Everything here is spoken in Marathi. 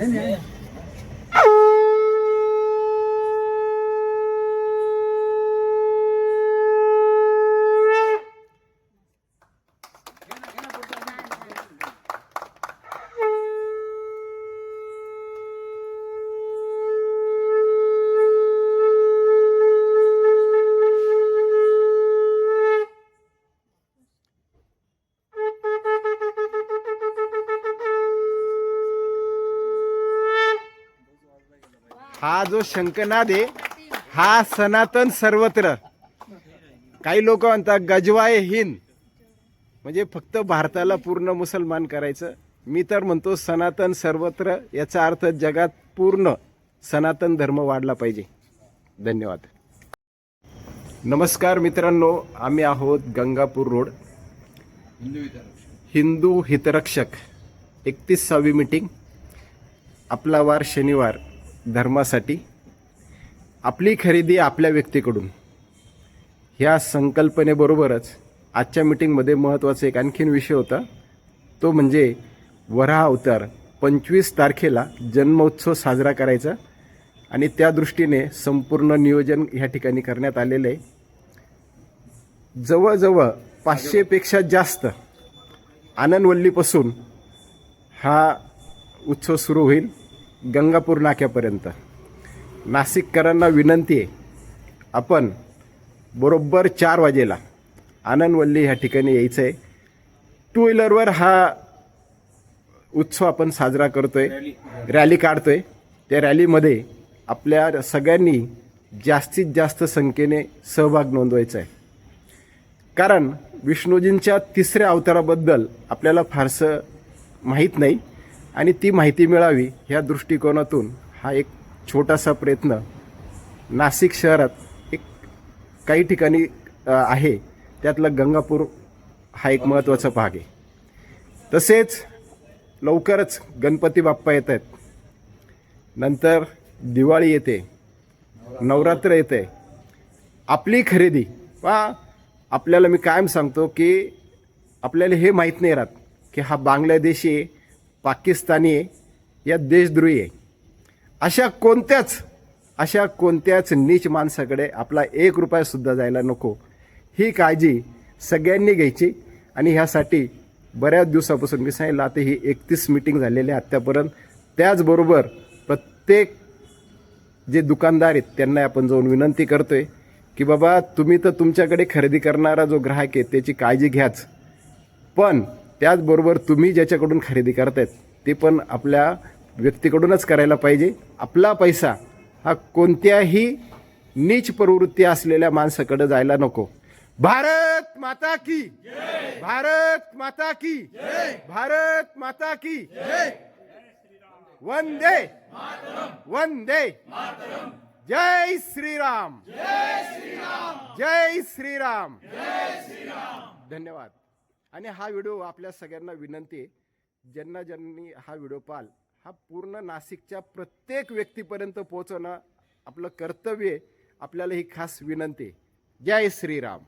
人民币 हा जो शंखनाद आहे हा सनातन सर्वत्र. काही लोक म्हणतात गजवाय हिंद. म्हणजे फक्त भारताला पूर्ण मुसलमान करायचं. मी तर म्हणतो सनातन सर्वत्र याचा अर्थ जगात पूर्ण सनातन धर्म वाढला पाहिजे. धन्यवाद. नमस्कार मित्रांनो आम्ही आहोत गंगापूर रोड. हिंदू हितरक्षक एकतीसावी मीटिंग आपला वार शनिवार. धर्मासाठी आपली खरेदी आपल्या व्यक्तीकडून. ह्या संकल्पनेबरोबरच आजच्या मीटिंगमध्ये महत्त्वाचा एक आणखीन विषय होता. तो म्हणजे वराह अवतार. पंचवीस तारखेला जन्मोत्सव साजरा करायचा आणि त्या दृष्टीने संपूर्ण नियोजन ह्या ठिकाणी करण्यात आलेलं आहे. जवळजवळ पाचशेपेक्षा जास्त आनंदवल्लीपासून हा उत्सव सुरू होईल. गंगापूर नाक्यापर्यंत. नाशिककरांना विनंती आहे आपण बरोबर चार वाजेला आनंदवल्ली ह्या ठिकाणी यायचं आहे टू व्हीलरवर हा उत्सव आपण साजरा करतोय रॅली काढतोय. त्या रॅलीमध्ये आपल्या सगळ्यांनी जास्तीत जास्त संख्येने सहभाग नोंदवायचा आहे. कारण विष्णूजींच्या तिसऱ्या अवताराबद्दल आपल्याला फारसं माहीत नाही. आणि ती माहिती मिळावी ह्या दृष्टिकोनातून हा एक छोटासा प्रयत्न नाशिक शहरात एक काही ठिकाणी आहे. त्यातला गंगापूर हा एक महत्त्वाचा भाग आहे. तसेच लवकरच गणपती बाप्पा येत आहेत. नंतर दिवाळी येते. नवरात्र येते. आपली खरेदी. वा आपल्याला मी कायम सांगतो की आपल्याला हे माहीत नाही राहत की हा बांगलादेशी आहे पाकिस्तानी आहे या देशद्रोही आहे. अशा कोणत्याच अशा कोणत्याच नीच माणसाकडे आपला एक रुपयासुद्धा जायला नको. ही काळजी सगळ्यांनी घ्यायची आणि ह्यासाठी बऱ्याच दिवसापासून मी सांगितलं आता ही एकतीस मिटिंग झालेली आहे आत्तापर्यंत त्याचबरोबर प्रत्येक जे दुकानदार आहेत त्यांना आपण जाऊन विनंती करतो आहे की बाबा तुम्ही तर तुमच्याकडे खरेदी करणारा जो ग्राहक आहे त्याची काळजी घ्याच. पण त्याचबरोबर तुम्ही ज्याच्याकडून खरेदी करतायत ते पण आपल्या व्यक्तीकडूनच करायला पाहिजे. आपला पैसा हा कोणत्याही नीच प्रवृत्ती असलेल्या माणसाकडे जायला नको. भारत माता की भारत माता की भारत माता की वंदे वंदे जय श्रीराम! जय श्रीराम! धन्यवाद. आणि हा व्हिडिओ आपल्या सगळ्यांना विनंती आहे ज्यांना ज्यांनी हा व्हिडिओ पाल हा पूर्ण नाशिकच्या प्रत्येक व्यक्तीपर्यंत पोहोचवणं आपलं कर्तव्य आहे आपल्याला ही खास विनंती आहे. जय श्रीराम.